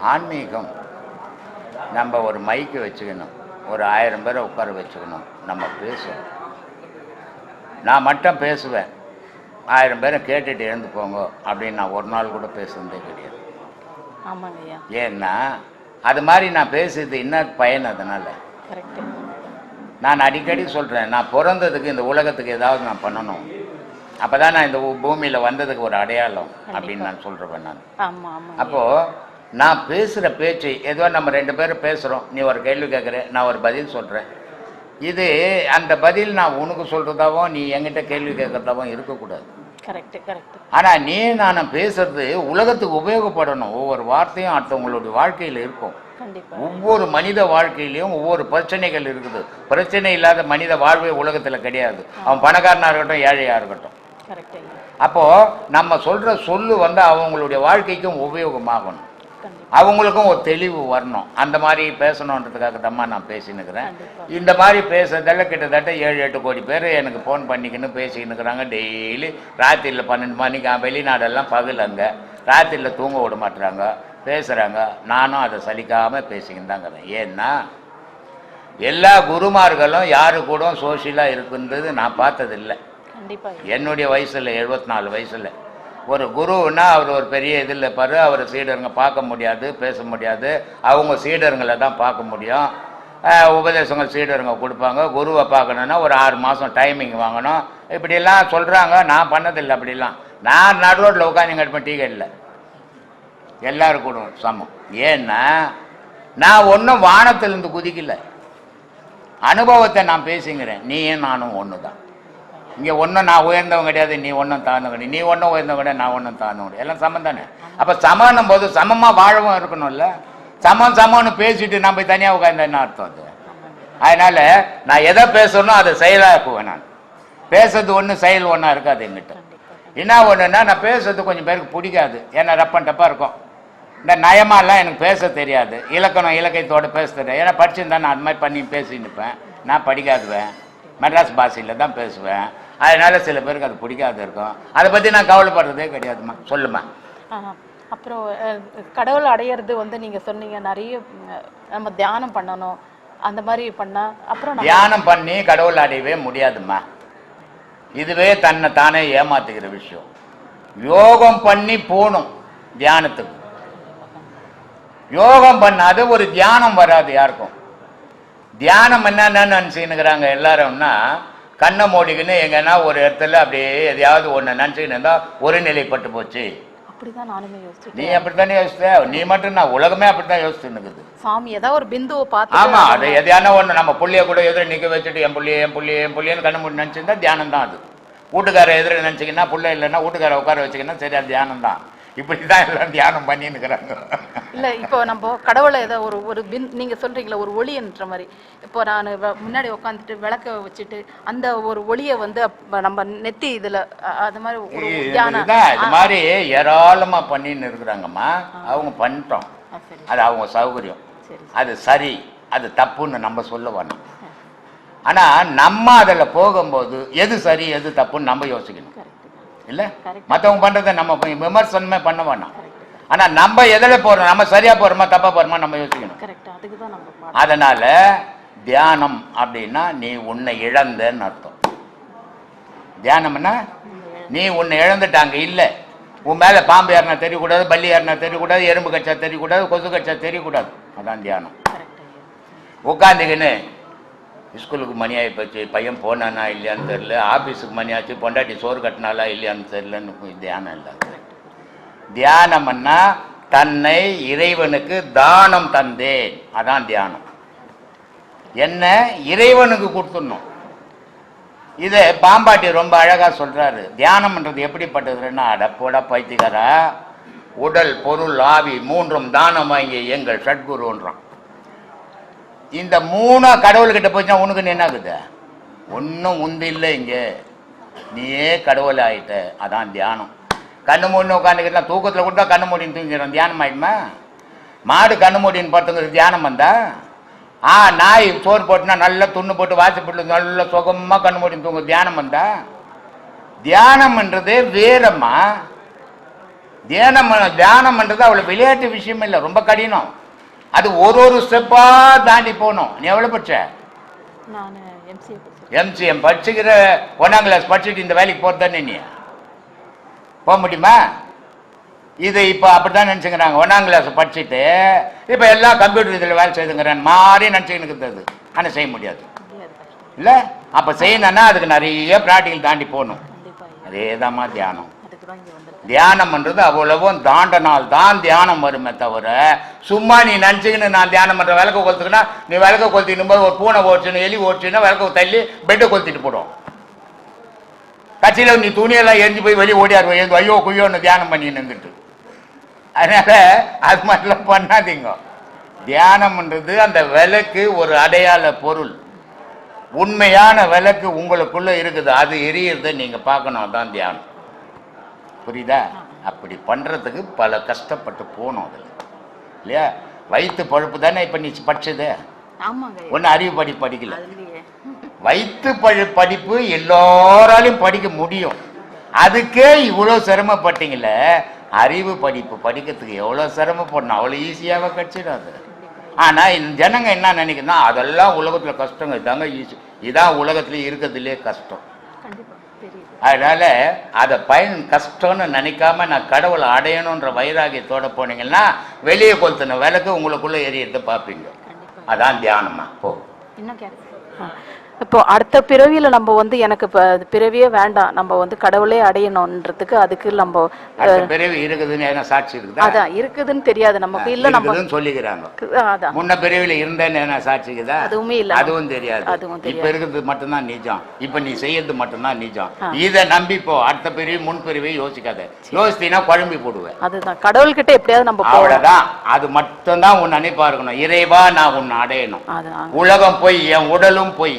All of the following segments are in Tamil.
ஆன்மீகம். மைக்கு வச்சுக்கணும். ஒரு ஆயிரம் பேரை உட்கார வச்சுக்கணும். நம்ம பேசணும் நான் மட்டும் பேசுவேன். ஆயிரம் பேரை கேட்டுட்டு எழுந்து போங்க அப்படின்னு நான் ஒரு நாள் கூட பேசுனதே கிடையாது. ஏன்னா அது மாதிரி நான் பேசுறது என்ன பயன் அதனால். நான் அடிக்கடி சொல்கிறேன் நான் பிறந்ததுக்கு இந்த உலகத்துக்கு ஏதாவது நான் பண்ணணும். அப்போ தான் நான் இந்த பூமியில் வந்ததுக்கு ஒரு அடையாளம் அப்படின்னு நான் சொல்கிறேன் நான். அப்போது நான் பேசுகிற பேச்சு ஏதோ நம்ம ரெண்டு பேரும் பேசுகிறோம் நீ ஒரு கேள்வி கேட்குற நான் ஒரு பதில் சொல்கிறேன் இது அந்த பதில் நான் உனக்கு சொல்கிறதாவோ நீ என்கிட்ட கேள்வி கேட்குறதாவோ இருக்கக்கூடாது. கரெக்டு கரெக்டு ஆனால் நீ நான் பேசுறது உலகத்துக்கு உபயோகப்படணும். ஒவ்வொரு வார்த்தையும் அடுத்தவங்களுடைய வாழ்க்கையில் இருக்கும். ஒவ்வொரு மனித வாழ்க்கையிலையும் ஒவ்வொரு பிரச்சனைகள் இருக்குது. பிரச்சனை இல்லாத மனித வாழ்வே உலகத்தில் கிடையாது. அவன் பணக்காரனாக இருக்கட்டும் ஏழையாக இருக்கட்டும். அப்போது நம்ம சொல்கிற சொல்லு வந்து அவங்களுடைய வாழ்க்கைக்கும் உபயோகமாகணும். அவங்களுக்கும் ஒரு தெளிவு வரணும். அந்த மாதிரி பேசணுன்றதுக்காக தம்மா நான் பேசினுக்கிறேன். இந்த மாதிரி பேசுறதால கிட்டத்தட்ட ஏழு எட்டு கோடி பேர் எனக்கு ஃபோன் பண்ணிக்கின்னு பேசிக்கின்னு டெய்லி ராத்திரியில் பன்னெண்டு மணிக்கு வெளிநாடெல்லாம் பகல் அங்கே. ராத்திரியில் தூங்க விட மாட்டுறாங்க. பேசுகிறாங்க நானும் அதை சலிக்காமல் பேசிக்கின்னு இருக்கிறேன். ஏன்னா எல்லா குருமார்களும் யாரு கூட சோஷியலாக இருக்குன்றது நான் பார்த்ததில்லை. என்னுடைய வயசில் எழுபத்தி நாலு வயசில். ஒரு குருன்னா அவர் ஒரு பெரிய இதில் இருப்பார் அவர் சீடருங்க பார்க்க முடியாது பேச முடியாது. அவங்க சீடருங்களை தான் பார்க்க முடியும். உபதேசங்கள் சீடருங்க கொடுப்பாங்க. குருவை பார்க்கணுன்னா ஒரு ஆறு மாதம் டைமிங் வாங்கணும். இப்படிலாம் சொல்கிறாங்க நான் பண்ணதில்லை அப்படிலாம். நான் நடுரோட்டில் உட்காந்து இருப்பேன் டீ கடையில். எல்லோரும் கூட சமம். ஏன்னா நான் ஒன்றும் வானத்திலிருந்து குதிக்கலை. அனுபவத்தை நான் பேசிங்கிறேன் நீயும் நானும் ஒன்று தான் இங்கே ஒன்றும் நான் உயர்ந்தவன் கிடையாது நீ ஒன்றும் தாழ்ந்தவன் கிடையாது. நீ ஒன்றும் உயர்ந்தவன் கிடையாது நான் ஒன்றும் தாழ்ந்தவன் கிடையாது. எல்லாம் சமம் தானே? அப்போ சமன்னும் போது சமமாக வாழவும் இருக்கணும்ல. சமம் சமம்னு பேசிட்டு நம்ம தனியாக உட்கார்ந்தா என்ன அர்த்தம் அது? அதனால நான் எதை பேசணும் அதை செயலாக்குவேன் நான். பேசுறது ஒன்று செயல் ஒன்றா இருக்காது எங்கிட்ட என்ன ஒன்றுன்னா நான் பேசுறது கொஞ்சம் பேருக்கு பிடிக்காது. ஏன்னா ரப்பன் டப்பா இருக்கும். இந்த நயமாலாம் எனக்கு பேச தெரியாது. இலக்கணம் இலக்கியத்தோட பேச தெரியாது. ஏன்னா படிச்சிருந்தா நான் அது மாதிரி பண்ணி பேசின்னு இருப்பேன். நான் படிக்காதுவேன். மெட்ராஸ் பாஷையில் தான் பேசுவேன். அதனால சில பேருக்கு அது பிடிக்காது இருக்கும். அதை பற்றி நான் கவலைப்படுறதே கிடையாதும்மா. சொல்லுமா. அப்புறம் கடவுள் அடையிறது வந்து நீங்க சொன்னீங்க நிறைய நம்ம தியானம் பண்ணணும் அந்த மாதிரி பண்ணா அப்புறம் தியானம் பண்ணி கடவுள் அடையவே முடியாதும்மா. இதுவே தன்னை தானே ஏமாத்துகிற விஷயம். யோகம் பண்ணி போகணும் தியானத்துக்கு. யோகம் பண்ணாது ஒரு தியானம் வராது யாருக்கும். தியானம் என்னன்னு நினச்சின்னுக்கிறாங்க எல்லாரும்னா கண்ணை மூடிக்கின்னு எங்கன்னா ஒரு இடத்துல அப்படியே எதையாவது ஒன்று நினச்சிக்கின்னு இருந்தால் ஒரு நிலைப்பட்டு போச்சு. நீ அப்படித்தானே யோசித்த நீ மட்டும் நான் உலகமே அப்படித்தான் யோசிச்சுன்னு இருக்குது சாமி ஏதாவது ஒரு பிந்துவை பார்த்து ஆமா அது எதையான ஒண்ணு நம்ம புள்ளைய கூட எதிர நிக்க வச்சுட்டு என் புள்ளைய என் புள்ளைய என் புள்ளையன்னு கண்ணு மூடி நினைச்சிருந்தா தியானம் தான் அது. வீட்டுக்கார எதிர நினைச்சிங்கன்னா புள்ள இல்லைன்னா வீட்டுக்கார உட்கார வச்சுக்கின்னா சரி அது தியானம் தான் இப்படிதான் எல்லாம் தியானம் பண்ணின்னு இருக்கிறாங்க இல்ல இப்போ நம்ம கடவுளை ஏதோ ஒரு ஒரு பின் நீங்க சொல்றீங்களா ஒரு ஒளின்ற மாதிரி. இப்போ நான் முன்னாடி உட்காந்துட்டு விளக்க வச்சுட்டு அந்த ஒரு ஒளியை வந்து நம்ம நெத்தி இதுல அது மாதிரி ஒரு தியானம். இது மாதிரி ஏராளமா பண்ணின்னு இருக்கிறாங்கம்மா அவங்க பண்ணிட்டோம். அது அவங்க சௌகரியம். சரி அது சரி அது தப்புன்னு நம்ம சொல்ல வேணாம் ஆனா நம்ம அதில் போகும்போது எது சரி எது தப்புன்னு நம்ம யோசிக்கணும். இல்ல. மத்தவங்க பண்றதை நம்ம விமர்சனமே பண்ண வேணாம். கரெக்ட் ஆனா நம்ம எதில் போறோம்? நம்ம சரியா போறோமா தப்பா போறோமா நம்ம யோசிக்கணும். அதனால தியானம் அப்படின்னா நீ உன்னை இழந்தன்னு அர்த்தம். தியானம்னா நீ உன்னை இழந்துட்டாங்க இல்லை. உன் மேல பாம்பு ஏறினா தெரியக்கூடாது பல்லி ஏறினா தெரியக்கூடாது எறும்பு கச்சா தெரியக்கூடாது கொசு கச்சா தெரியக்கூடாது. அதான் தியானம். உட்காந்துக்கின்னு ஸ்கூலுக்கு மணி ஆகிப்போச்சு போச்சு பையன் போனானா இல்லையான்னு தெரில ஆஃபீஸுக்கு மணி ஆச்சு பொண்டாட்டி சோறு கட்டினாலா இல்லையான்னு தெரிலன்னு தியானம் இல்லை. தியானம்னா தன்னை இறைவனுக்கு தானம் தந்தேன். அதான் தியானம். என்ன இறைவனுக்கு கொடுத்துடணும். இதை பாம்பாட்டி ரொம்ப அழகாக சொல்கிறாரு தியானம்ன்றது எப்படிப்பட்டதுன்னா அடப்போட பைத்தியக்காரா. உடல் பொருள் ஆவி மூன்றும் தானமாகிய எங்கள் சட்குருன்றான் இந்த மூணு கடவுள்கிட்ட போச்சுன்னா உனக்கு என்ன ஆகுது ஒன்றும் உந்து இல்லை இங்கே. நீயே கடவுள் ஆயிட்ட. அதான் தியானம். கண்ணு மூடின்னு உட்காந்துக்கிட்டா தூக்கத்தில் கூட கண்ணு மூடின்னு தூங்கிடும் தியானம் ஆயிடுமா? மாடு கண்ணு மூடின்னு படுத்துங்கிறது தியானம் வந்தா? ஆ நாய் சோறு போட்டுனா நல்லா துண்ணு போட்டு வாசிப்பட்டு நல்லா சுகமாக கண்ணு மூடின்னு தூங்க தியானம் வந்தா? தியானம்ன்றதே வேறம்மா. தியானம் பண்ண- தியானம்ன்றது அவ்வளோ விளையாட்டு விஷயம் இல்லை. ரொம்ப கடினம். அது ஒரு ஒரு ஸ்டெப்பாக தாண்டி போகணும். நீ எவ்வளோ படிச்ச? எம்சிஎம் படிச்சுக்கிற ஒன்றாம் கிளாஸ் படிச்சுட்டு இந்த வேலைக்கு போகிறதானே நீ? போக முடியுமா? இதை இப்போ அப்படி தான் நினச்சிக்கிறாங்க ஒன்றாம் கிளாஸ் படிச்சுட்டு இப்போ எல்லாம் கம்ப்யூட்டர் இதில் வேலை செய்துங்கிறான். மாறி நினச்சிக்கிட்டு இருக்குது ஆனால் செய்ய முடியாது. இல்லை? அப்போ செய்யணும்னா அதுக்கு நிறைய ப்ராக்டிக்கல் தாண்டி போகணும். அதே தாம்மா தியானம் தியானம் தான் தியானம்ன்றது அவ்வளவும் தாண்டனால் தான் தியானம் வருமே தவிர சும்மா நீ நினச்சிக்கின்னு நான் தியானம் பண்ணுற விளக்க கொளுத்துக்கினா நீ விளக்க கொளுத்திட்டு போது ஒரு பூனை ஓடிச்சுன்னு எலி ஓடிச்சுன்னா விளக்க தள்ளி பெட்டை கொளுத்திட்டு போடும். கட்சியில் நீ துணியெல்லாம் எரிஞ்சு போய் வெளியே ஓடியாரு எழுந்து ஐயோ குய்யோன்னு தியானம் பண்ணி நின்றுட்டு அதனால அது மாதிரிலாம் பண்ணாதீங்க. தியானம்ன்றது அந்த விளக்கு ஒரு அடையாள பொருள். உண்மையான விளக்கு உங்களுக்குள்ள இருக்குது அது எரியறதை நீங்க பார்க்கணும் அதான் தியானம். புரியுதா? அப்படி பண்றதுக்கு பல கஷ்டப்பட்டு போகணும் அதில். இல்லையா? வயிற்று பழுப்பு தானே இப்போ நீ படிச்சது. ஒன்றும் அறிவு படி படிக்கல. வயிற்று பழு படிப்பு எல்லாராலையும் படிக்க முடியும். அதுக்கே இவ்வளோ சிரமப்பட்டீங்களே அறிவு படிப்பு படிக்கிறதுக்கு எவ்வளோ சிரமப்படணும்? அவ்வளோ ஈஸியாகவே கிடச்சிடும் அது. ஆனால் இந்த ஜனங்க என்ன நினைக்குதுன்னா அதெல்லாம் உலகத்தில் கஷ்டங்க. இதாங்க ஈஸி இதான் உலகத்துல இருக்கிறதுலே கஷ்டம். அதனால அதை பயன் கஷ்டம்னு நினைக்காம நான் கடவுளை அடையணுன்ற வைராகியத்தோட போனீங்கன்னா வெளியே கொளுத்தின விளக்கு உங்களுக்குள்ள எரியறதை பார்ப்பீங்க அதான் தியானமா. போ. இப்போ அடுத்த பிறவியில நம்ம வந்து எனக்கு இப்போ பிறவியே வேண்டாம். நம்ம வந்து கடவுளே அடையணுன்றதுக்கு அதுக்கு நம்ம பிறவி இருக்குதுன்னு என்ன சாட்சி இருக்குதா? அதான் இருக்குதுன்னு தெரியாது. நமக்கு இல்ல நம்ம சொல்லிக்கிறாங்க. அதான். முன்ன பிறவில இருந்தேன்னு என்ன சாட்சிக்குதா அதுவுமே இல்ல. அதுவும் தெரியாது. அதுவும். இப்ப இருக்கிறது மட்டும்தான் நிஜம். இப்ப நீ செய்யறது மட்டும்தான் நிஜம். இத நம்பி போ. அடுத்த பிறவி முன் பிறவி யோசிக்காத. யோசித்தீங்கன்னா குழம்பி போடுவேன் அதுதான். கடவுள்கிட்ட எப்படியாவது நம்ம போகணும். அவ்வளவுதான். அது மட்டும்தான் உன் நினைப்பா இருக்கணும். இறைவா நான் உன்னை அடையணும். உலகம் பொய் என் உடலும் பொய்.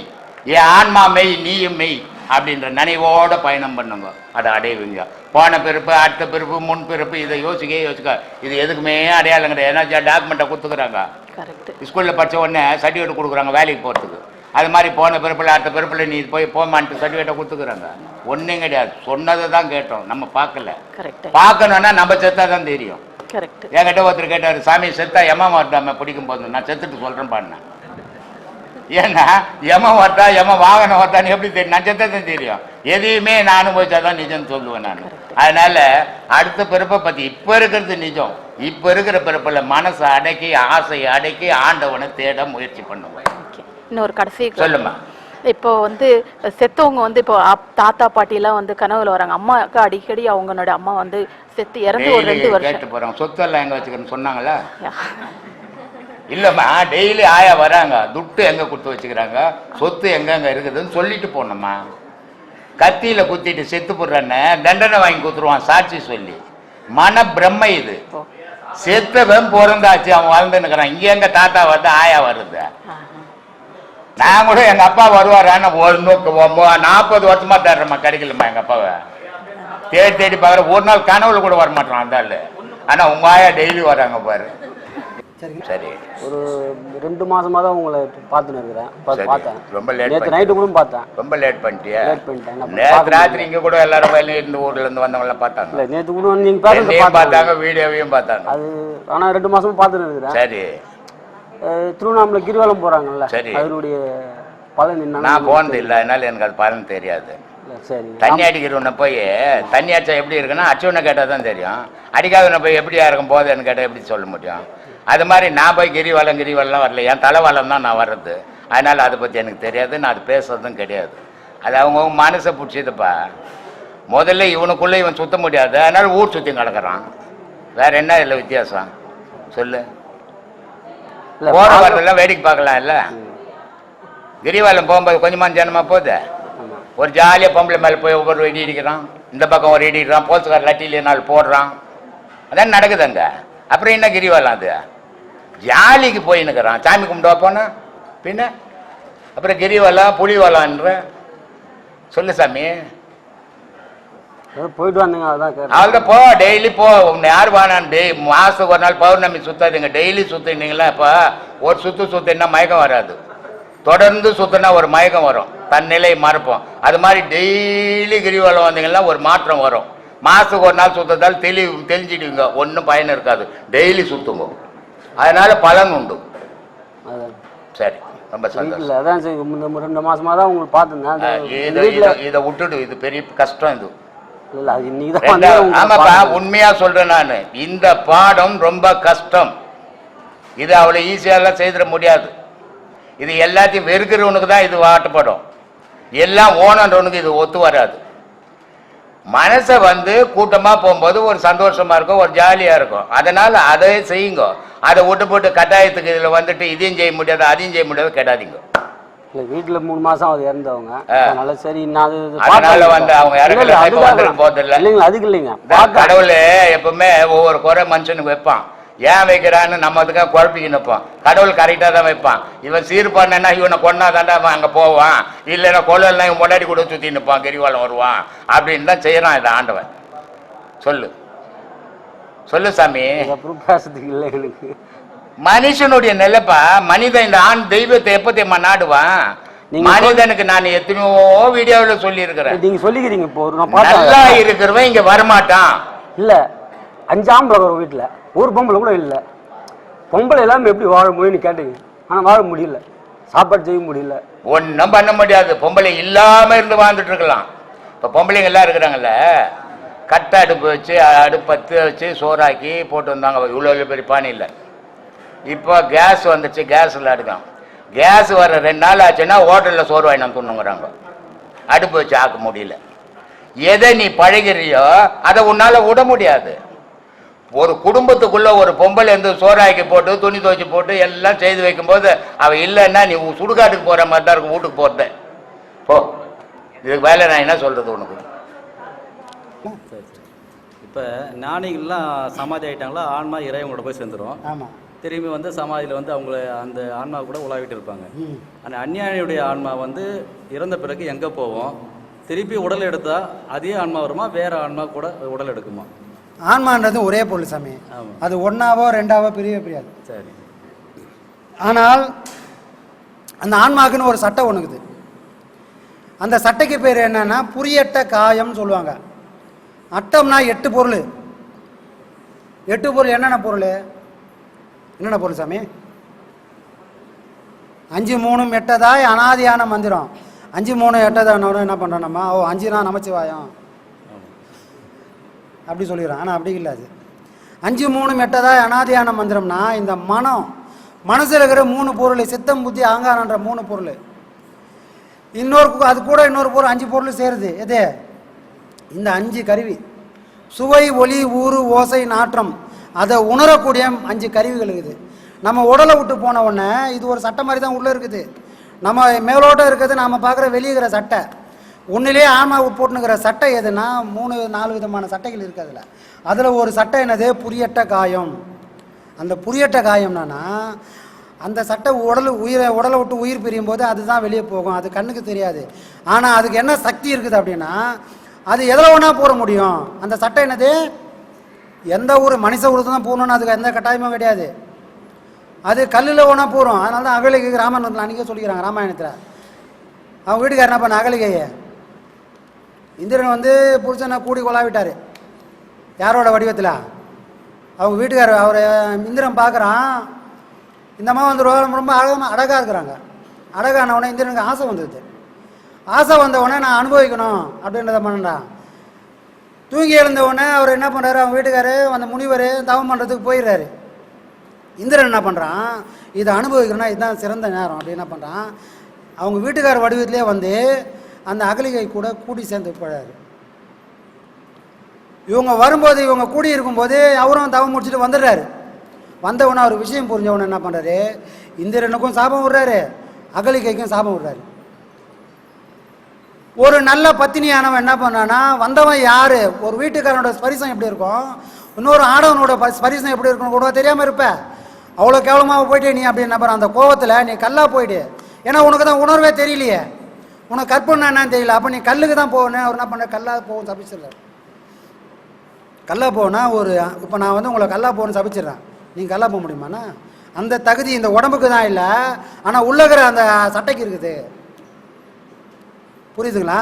என் ஆன்மா மெய் நீயும் மெய் அப்படின்ற நினைவோட பயணம் பண்ணுங்க. அதை அடைவீங்க போன பிறப்பு அடுத்த பிறப்பு முன் பிறப்பு இதை யோசிக்கவே யோசிக்க. இது எதுக்குமே அடையாளம் கிடையாது. ஏன்னா டாக்குமெண்ட்டை கொடுத்துக்குறாங்க. கரெக்ட் ஸ்கூலில் படிச்ச உடனே சர்டிஃபிகேட் கொடுக்குறாங்க வேலைக்கு போகிறதுக்கு அது மாதிரி போன பிறப்பில் அடுத்த பிறப்பில் நீ போய் போமான்ட்டு சர்டிஃபிகேட்டை கொடுத்துக்குறாங்க. ஒன்றும் கிடையாது. சொன்னதை தான் கேட்டோம். நம்ம பார்க்கல. கரெக்ட் பார்க்கணுன்னா நம்ம செத்தா தான் தெரியும். கரெக்ட் என்கிட்ட ஒருத்தர் கேட்டார் சாமி செத்தா எம வரட்டாம பிடிக்கும் போது நான் செத்துட்டு சொல்கிறேன் பாடினேன் ஏன்னா எம வரட்டா எம வாகனம் வரட்டான்னு எப்படி தெரியும்? நான் செத்தான் தெரியும். எதையுமே நான் அனுபவிச்சாதான் நிஜம்னு சொல்லுவேன் நான். அதனால அடுத்த பிறப்பை பற்றி இப்போ இருக்கிறது நிஜம். இப்போ இருக்கிற பிறப்பில் மனசை அடக்கி ஆசையை அடக்கி ஆண்டவனை தேட முயற்சி பண்ணுவேன் இன்னொரு கடைசி சொல்லுமா இப்போ வந்து செத்தவங்க வந்து இப்போ தாத்தா பாட்டி எல்லாம் வந்து கனவுல வராங்க. அம்மாவுக்கு அடிக்கடி அவங்களோட அம்மா வந்து செத்து இறந்து ஒரு ரெண்டு வருஷம். கேட்டு போகிறோம் சொத்தெல்லாம் எங்கே வச்சுக்கணும்னு சொன்னாங்களா? இல்லைம்மா டெய்லி ஆயா வராங்க. துட்டு எங்கே கொடுத்து வச்சுக்கிறாங்க? சொத்து எங்கெங்க இருக்குதுன்னு சொல்லிட்டு போனோம்மா கத்தியில் குத்திட்டு செத்து போடுறேன்னு தண்டனை வாங்கி கொடுத்துருவான் சாட்சி சொல்லி. மன பிரம்மை இது. செத்தவன் பிறந்தாச்சு அவன் வாழ்ந்துன்னுக்கிறான். இங்கே எங்க தாத்தா வருது ஆயா வருது. நான் கூட எங்க அப்பா வருவார் ஆனால் ஒரு நாற்பது வருஷமா தேடுறேம்மா கிடைக்கலம்மா எங்க அப்பாவை. தேடி தேடி பார்க்குற ஒரு நாள் கனவுல கூட வர மாட்டான் அந்த ஆளு. ஆனா உங்க ஆயா டெய்லி வராங்க பாரு. சரிங்க. சரி. ஒரு ரெண்டு மாசமா தான் உங்களை பார்த்துன்னு இருக்கிறேன். பார்த்து சரி. பார்த்தேன். ரொம்ப லேட் நேற்று நைட்டு கூட பார்த்தேன். ரொம்ப லேட் பண்ணிட்டியா? லேட் பண்ணிட்டேன். நான் நேற்று ராத்திரி இங்க கூட எல்லாரும் வயலில் இருந்து ஊர்ல இருந்து வந்தவங்க எல்லாம் பார்த்தாங்க. இல்லை நேற்று கூட நீங்க பேசுறது என்னையும் பார்த்தேன் பார்த்தாங்க வீடியோவையும் பார்த்தாங்க. அது ஆனா ரெண்டு மாசமா பார்த்துன்னு இருக்கிறேன். சரி. அஹ், திருவண்ணாமலை கிரிவலம் போறாங்கல்ல சரி. அதனுடைய பலன் என்னன்னு நான் போனது இல்லை அதனால எனக்கு அது பலன் தெரியாது. இல்லை சரி. தண்ணி அடிக்கிறவனை போய் தண்ணி அடிச்சா எப்படி இருக்குன்னா அடிச்சவனை கேட்டால் தான் தெரியும். அடிக்காதவனை போய் எப்படியா இருக்கும் போதுன்னு கேட்டால் எப்படி சொல்ல முடியும்? அது மாதிரி நான் போய் கிரிவலம் கிரிவலம் வரல. என் தலைவலம் தான் நான் வர்றது. அதனால் அதை பற்றி எனக்கு தெரியாது. நான் அது பேசுறதும் கிடையாது. அது அவங்கவுங்க மனசை பிடிச்சதுப்பா. முதல்ல இவனுக்குள்ளே இவன் சுத்த முடியாது. அதனால ஊர் சுற்றி கிடக்குறான் வேற என்ன இதில் வித்தியாசம்? சொல்லு. போகிற வரதெல்லாம் வேடிக்கை பார்க்கலாம் இல்லை? கிரிவலம் போகும்போது கொஞ்சமாக ஜனமா போகுது. ஒரு ஜாலியாக பொம்பளை மேலே போய் ஒவ்வொரு இடி இடிக்கிறான் இந்த பக்கம் ஒரு இடி இடிக்கிறான் போலீஸ்கார் லட்டியில நாலு போடுறான். அதான் நடக்குது அங்க. அப்புறம் என்ன கிரிவலம் அது? ஜாலிக்கு போயின்னுக்கிறான் சாமி கும்பிட்டு போனா. பின்ன? அப்புறம் கிரிவலம் புலிவலம்ன்ற சொல்லு சாமி. போயிட்டு வந்தீங்க அதான் போ டெய்லி போ. உன்னை யார் வேணாம் டெய் மாதத்துக்கு ஒரு நாள் பௌர்ணமி சுத்தாதீங்க. டெய்லி சுத்தினீங்களா இப்போ ஒரு சுத்து சுத்தினா மயக்கம் வராது. தொடர்ந்து சுத்தினா ஒரு மயக்கம் வரும். தன் நிலையை மறப்போம். அது மாதிரி டெய்லி கிரிவலம் வந்தீங்கன்னா ஒரு மாற்றம் வரும். மாதத்துக்கு ஒரு நாள் சுத்தத்தால் தெளி தெளிஞ்சிடுவீங்க. ஒன்றும் பயன் இருக்காது. டெய்லி சுத்துங்க. அதனால பலன் உண்டு. சரி ரொம்ப சந்தோஷம். அதான் சரி இந்த ரெண்டு மாசமா தான் உங்களுக்கு பார்த்துருந்தேன். இதை விட்டுடு இது பெரிய கஷ்டம் இது. ஆமாப்பா. உண்மையா சொல்றேன் நான். இந்த பாடம் ரொம்ப கஷ்டம். இது அவ்வளவு ஈஸியாலாம் செய்திட முடியாது. இது எல்லாத்தையும் வெறுக்கிறவனுக்கு தான் இது வாட்டப்படும் எல்லாம் ஓனன்றவனுக்கு இது ஒத்து வராது. மனசை வந்து கூட்டமா போகும்போது ஒரு சந்தோஷமா இருக்கும் ஒரு ஜாலியா இருக்கும் அதனால அதை செய்யுங்க அதை விட்டு போட்டு கட்டாயத்துக்கு இதுல வந்துட்டு இதையும் செய்ய முடியாது அதையும் செய்ய முடியாது கேட்டாதீங்க இல்லை வீட்டில் மூணு மாசம் அது இறந்தவங்க. அதனால சரி நான் அதனால. வந்து அவங்க வந்துட்டு போதில்ல. இல்லைங்க அதுக்கு இல்லைங்க கடவுள் எப்பவுமே ஒவ்வொரு குறை மனுஷனுக்கு வைப்பான் ஏன் வைக்கிறான்னு நம்ம அதுக்காக குழப்பிக்கின்னு நிற்போம். கடவுள் கரெக்டாக தான் வைப்பான். இவன் சீர் பண்ணனா இவனை கொண்டாதாண்டா அவன் அங்கே போவான். இல்லைன்னா கொள்ளலாம் இவன் முன்னாடி கூட சுற்றி நிற்பான் கிரிவாலம் வருவான். அப்படின்னு தான் செய்கிறான் இதை ஆண்டவன். சொல்லு. சொல்லு சாமி. இல்லை எனக்கு மனுஷனுடைய நிலைப்பா மனிதன் இந்த ஆண் தெய்வத்தை எப்போ தெரியுமா நாடுவான்? மனிதனுக்கு நான் எத்தனையோ வீடியோவில் சொல்லியிருக்கிறேன். நீங்க சொல்லிக்கிறீங்க இப்போ நல்லா இருக்கிறவன் இங்க வரமாட்டான். இல்லை அஞ்சு ஆம்பளை ஒரு வீட்டில். ஒரு பொம்பளை கூட இல்லை. பொம்பளை இல்லாமல் எப்படி வாழ முடியும்னு கேட்டீங்க. ஆனால் வாழ முடியல. சாப்பாடு செய்ய முடியல. ஒன்றும் பண்ண முடியாது. பொம்பளை இல்லாமல் இருந்து வாழ்ந்துட்டு இருக்கலாம். இப்போ பொம்பளைங்க எல்லாம் இருக்கிறாங்கல்ல கட்டை அடுப்பு வச்சு அடுப்பு வச்சு சோறாக்கி போட்டு வந்தாங்க. இவ்வளோ பெரிய பானை இல்லை. இப்போ கேஸ் வந்துச்சு. கேஸில் அடுக்கலாம் கேஸ் வர ரெண்டு நாள் ஆச்சுன்னா ஹோட்டலில் சோறு வாங்கி நான் துண்ணுங்கிறாங்க அடுப்பு வச்சு ஆக்க முடியல. எதை நீ பழகிறியோ அதை உன்னால் விட முடியாது. ஒரு குடும்பத்துக்குள்ள ஒரு பொம்பளை இருந்து சோறாக்கி போட்டு துணி துவைச்சு போட்டு எல்லாம் செய்து வைக்கும்போது அவ இல்லைன்னா நீ உன் சுடுகாட்டுக்கு போற மாதிரி தான் இருக்கும் வீட்டுக்கு போறது. போ. இதுக்கு வேலை நான் என்ன சொல்றது உனக்கு? சரி சரி. இப்போ ஞானிகள்லாம் சமாதி ஆயிட்டாங்களா? ஆன்மா இறைவங்களோட போய் சேர்ந்துரும். ஆமாம் திரும்பி வந்து சமாதியில் வந்து அவங்கள அந்த ஆன்மா கூட உலாவிட்டு இருப்பாங்க. ஆனால் அஞ்ஞானியுடைய ஆன்மா வந்து இறந்த பிறகு எங்கே போவோம்? திருப்பி உடல் எடுத்தா அதே ஆன்மா வருமா? வேற ஆன்மா கூட உடல் எடுக்குமா? ஆன்மான்றது ஒரே பொருள் சாமி. அது ஒன்றாவோ ரெண்டாவோ பிரியவே பிரியாது. சரி. ஆனால் அந்த ஆன்மாக்குன்னு ஒரு சட்டை ஒன்றுக்குது அந்த சட்டைக்கு பேர் என்னன்னா புரியட்ட காயம்னு சொல்லுவாங்க. அட்டம்னா எட்டு பொருள். எட்டு பொருள் என்னென்ன பொருள்? என்னென்ன பொருள் சாமி? அஞ்சு மூணும் எட்டதாய் அனாதியான மந்திரம். அஞ்சு மூணு எட்டதானோட என்ன பண்ணுறோம் நம்ம? ஓ அஞ்சு தான் நமச்சிவாயம். அப்படி சொல்லிடுறோம் ஆனால் அப்படி இல்லை அது. அஞ்சு மூணு எட்டதாய் அனாதியான மந்திரம்னா இந்த மனம் மனசில் இருக்கிற மூணு பொருள் சித்தம் புத்தி அகங்காரன்ற மூணு பொருள். இன்னொரு அது கூட இன்னொரு பொருள் அஞ்சு பொருள் சேருது. எது? இந்த அஞ்சு கருவி. சுவை ஒளி ஊறு ஓசை நாற்றம் அதை உணரக்கூடிய அஞ்சு கருவிகள் இருக்குது. நம்ம உடலை விட்டு போன உடனே இது ஒரு சட்டை மாதிரி தான் உள்ளே இருக்குது. நம்ம மேலோட்டம் இருக்கிறது நாம் பார்க்குற வெளியிற சட்டை. ஒன்றிலே ஆமா போட்டுனுக்கிற சட்டை எதுனா மூணு நாலு விதமான சட்டைகள் இருக்குது அதில். அதில் ஒரு சட்டை என்னது? புரியட்ட காயம். அந்த புரியட்ட காயம்னா அந்த சட்டை உடல் உயிரை உடலை விட்டு உயிர் பிரியும் போது அதுதான் வெளியே போகும். அது கண்ணுக்கு தெரியாது. ஆனால் அதுக்கு என்ன சக்தி இருக்குது அப்படின்னா அது எதில் ஒன்றா போட முடியும். அந்த சட்டை என்னது? எந்த ஊர்? மனுஷ ஊருக்கு தான் போகணும்னு அதுக்கு எந்த கட்டாயமும் கிடையாது. அது கல்லில் ஒன்றா போகிறோம் அதனால தான் அகலிகை ராமன் அன்றைக்கே சொல்லிக்கிறாங்க ராமாயணத்தில். அவங்க வீட்டுக்காரர் என்ன பண்ண அகலிகையை இந்திரன் வந்து புருஷனை கூடி கொலாவிட்டார். யாரோட வடிவத்தில்? அவங்க வீட்டுக்காரர் அவர் இந்திரன் பார்க்குறான் இந்த அம்மா வந்து ரொம்ப ரொம்ப அழகாக அழகாக இருக்கிறாங்க. அழகான உடனே இந்திரனுக்கு ஆசை வந்தது ஆசை வந்த உடனே நான் அனுபவிக்கணும் அப்படின்றத பண்ணடா. தூங்கி எழுந்த உடனே அவர் என்ன பண்ணுறாரு அவங்க வீட்டுக்காரு அந்த முனிவர் தவம் பண்ணுறதுக்கு போயிடுறாரு. இந்திரன் என்ன பண்ணுறான் இதை அனுபவிக்கணும்னா இதுதான் சிறந்த நேரம். அப்படி என்ன பண்ணுறான் அவங்க வீட்டுக்கார வடிவத்திலே வந்து அந்த அகலிகை கூட கூடி சேர்ந்து போறாரு. இவங்க வரும்போது இவங்க கூடி இருக்கும்போது அவரும் தவம் முடிச்சுட்டு வந்துடுறாரு. வந்தவொடனே அவர் விஷயம் புரிஞ்சவொடனே என்ன பண்ணுறாரு இந்திரனுக்கும் சாபம் விடுறாரு அகலிகைக்கும் சாபம் விடுறாரு. ஒரு நல்ல பத்தினியானவன் என்ன பண்ணான்னா வந்தவன் யார்? ஒரு வீட்டுக்காரனோட ஸ்பரிசம் எப்படி இருக்கும்? இன்னொரு ஆடவனோட ஸ்பரிசம் எப்படி இருக்கும்னு கூட தெரியாமல் இருப்ப. அவ்வளோ கேவலமாக போயிட்டு நீ அப்படி என்ன அந்த கோவத்தில் நீ கல்லாக போயிட்டு ஏன்னா உனக்கு தான் உணர்வே தெரியலையே. உனக்கு கற்பனை என்னன்னு தெரியல. அப்போ நீ கல்லுக்கு தான் போகணும். அவர் என்ன பண்ண கல்லாக போகும் தப்பிச்சிடறாரு கல்லாக போனால் ஒரு இப்போ நான் வந்து உங்களை கல்லா போகணும்னு சபிச்சிடுறேன். நீங்கள் கல்லா போக முடியுமாண்ணா அந்த தகுதி இந்த உடம்புக்கு தான் இல்லை. ஆனால் உள்ளகிற அந்த சட்டைக்கு இருக்குது. புரியுதுங்களா?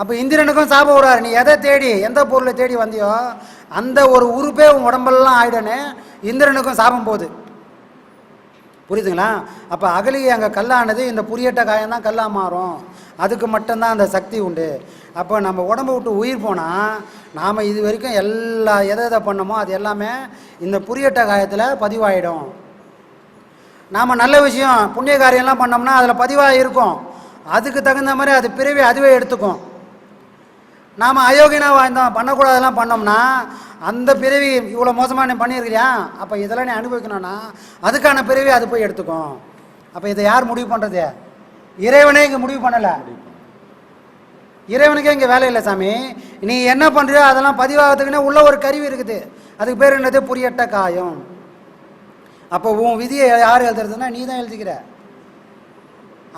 அப்போ இந்திரனுக்கும் சாபம் விடுறாரு நீ எதை தேடி எந்த பொருளை தேடி வந்தியோ அந்த ஒரு உறுப்பே உன் உடம்பெல்லாம் ஆயிடனே இந்திரனுக்கும் சாபம் போகுது. புரியுதுங்களா? அப்போ அகலி அங்கே கல்லானது இந்த புரியட்ட காயந்தான் கல்லாக மாறும். அதுக்கு மட்டும்தான் அந்த சக்தி உண்டு. அப்போ நம்ம உடம்பு விட்டு உயிர் போனால் நாம் இது வரைக்கும் எல்லா எதை எதை பண்ணமோ அது எல்லாமே இந்த புரியட்ட காயத்தில் பதிவாயிடும். நாம் நல்ல விஷயம் புண்ணிய காரியம்லாம் பண்ணோம்னா அதில் பதிவாக இருக்கும். அதுக்கு தகுந்த மாதிரி அது பிறவி அதுவே எடுத்துக்கும். நாம் அயோக்கியனா வாழ்ந்தோம் பண்ணக்கூடாதெல்லாம் பண்ணோம்னா அந்த பிறவி இவ்வளோ மோசமாக நீ பண்ணியிருக்கிறியா? அப்போ இதெல்லாம் நீ அனுபவிக்கணும்னா அதுக்கான பிறவி அது போய் எடுத்துக்கும். அப்போ இதை யார் முடிவு பண்ணுறது இறைவனே இங்கே முடிவு பண்ணலை. இறைவனுக்கே இங்கே வேலை இல்லை சாமி. நீ என்ன பண்ணுறியோ அதெல்லாம் பதிவாகிறதுக்குன்னே உள்ள ஒரு கருவி இருக்குது. அதுக்கு பேர் என்னது? புரியட்ட காயம். அப்போ உன் விதியை யார் எழுதுறதுன்னா நீ தான் எழுதிக்கிற.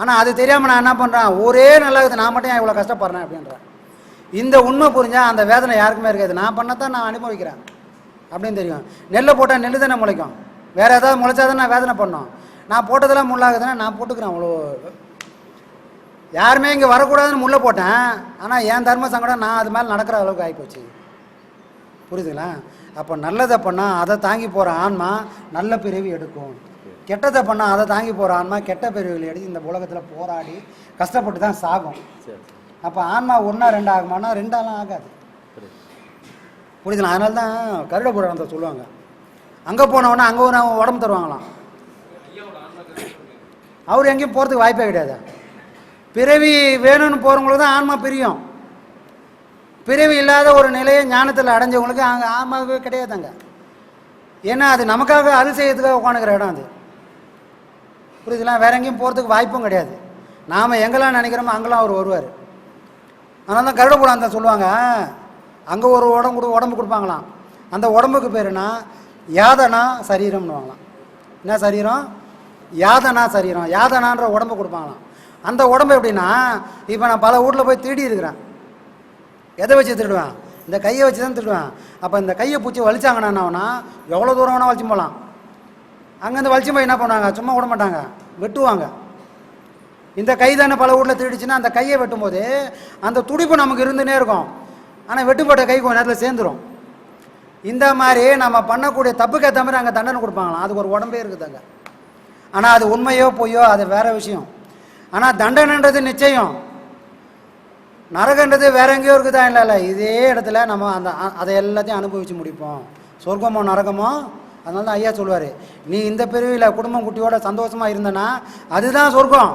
ஆனால் அது தெரியாமல் நான் என்ன பண்ணுறேன் ஒரே நல்லது நான் மட்டும் இவ்வளோ கஷ்டப்படுறேன் அப்படின்றேன் இந்த உண்மை புரிஞ்சால் அந்த வேதனை யாருக்குமே இருக்காது. நான் பண்ணத்தான் நான் அனுபவிக்கிறேன். அப்படின்னு தெரியும். நெல்லை போட்டால் நெல் தானே முளைக்கும். வேறு ஏதாவது முளைச்சாதான் நான் வேதனை பண்ணோம். நான் போட்டதெல்லாம் முள்ளாகுதுன்னா நான் போட்டுக்கிறேன் அவ்வளோ. யாருமே இங்கே வரக்கூடாதுன்னு முள்ளே போட்டேன். ஆனால் என் தர்ம சங்கடம் நான் அது மேலே நடக்கிற அளவுக்கு ஆகிப்போச்சு புரியுதுங்களா? அப்போ நல்லதை பண்ணால் அதை தாங்கி போகிற ஆன்மா நல்ல பிரிவு எடுக்கும். கெட்டதை பண்ணால் அதை தாங்கி போகிற ஆன்மா கெட்ட பிறவிகள் எடுத்து இந்த உலகத்தில் போராடி கஷ்டப்பட்டு தான் சாகும் சரி. அப்போ ஆன்மா ஒன்றா ரெண்டு ஆகுமானா ரெண்டாலாம் ஆகாது. புரியுதுங்களா? அதனால தான் கருட புராணத்தை சொல்லுவாங்க. அங்கே போனவொன்னே அங்கே ஒரு உடம்பு தருவாங்களாம். அவர் எங்கேயும் போகிறதுக்கு வாய்ப்பே கிடையாது? பிறவி வேணும்னு போகிறவங்களுக்கு தான் ஆன்மா பிரியும். பிறவி இல்லாத ஒரு நிலையை ஞானத்தில் அடைஞ்சவங்களுக்கு அங்கே ஆன்மாவே கிடையாதுங்க. ஏன்னா அது நமக்காக அது செய்யறதுக்காக உட்காந்துக்கிற இடம் அது. புரியுதுலாம் வேற எங்கேயும் போகிறதுக்கு வாய்ப்பும் கிடையாது. நாம் எங்கெல்லாம் நினைக்கிறோமோ அங்கெல்லாம் அவர் வருவார். அதனால தான் கருட புராணத்தை சொல்லுவாங்க. அங்கே ஒரு உடம்பு கொடு உடம்பு கொடுப்பாங்களாம். அந்த உடம்புக்கு பேருனா யாதனா சரீரம்னு வாங்கலாம் என்ன சரீரம்? யாதனா சரீரம். யாதனான்ற உடம்பு கொடுப்பாங்களாம். அந்த உடம்பு எப்படின்னா இப்போ நான் பல ஊரில் போய் திருடி இருக்கிறேன். எதை வச்சு திருடுவேன்? இந்த கையை வச்சு தான் திருடுவேன். அப்போ இந்த கையை பூச்சி வலிச்சாங்கன்னா என்ன ஆகும்னா எவ்வளோ தூரம் வேணால் வலிச்சு போகலாம். அங்கேருந்து வலிச்சு போய் என்ன பண்ணுவாங்க? சும்மா விட மாட்டாங்க. வெட்டுவாங்க. இந்த கை தானே பல ஊரில் திருடிச்சுன்னா அந்த கையை வெட்டும்போது அந்த துடிப்பு நமக்கு இருந்துனே இருக்கும். ஆனால் வெட்டுப்பட்ட கை கொஞ்ச நேரத்தில் சேர்ந்துரும். இந்த மாதிரி நம்ம பண்ணக்கூடிய தப்புக்கு ஏற்ற மாதிரி அங்கே தண்டனை கொடுப்பாங்களாம். அதுக்கு ஒரு உடம்பே இருக்குதாங்க. ஆனால் அது உண்மையோ பொய்யோ அது வேற விஷயம். ஆனால் தண்டனைன்றது நிச்சயம். நரகன்றது வேற எங்கேயோ இருக்குதா இல்லை இல்லை. இதே இடத்துல நம்ம அந்த அதை எல்லாத்தையும் அனுபவித்து முடிப்போம். சொர்க்கமோ நரகமோ? அதனால தான் ஐயா சொல்லுவார் நீ இந்த பிரிவில் குடும்பம் குட்டியோட சந்தோஷமாக இருந்தனா அதுதான் சொர்க்கம்.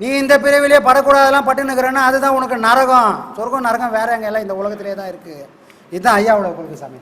நீ இந்த பிரிவிலே படக்கூடாதெல்லாம் பட்டு அதுதான் உனக்கு நரகம். சொர்க்கம் நரகம் வேற எங்கே எல்லாம் இந்த உலகத்திலே தான் இருக்குது இதுதான் ஐயாவோட கொள்கை சாமி.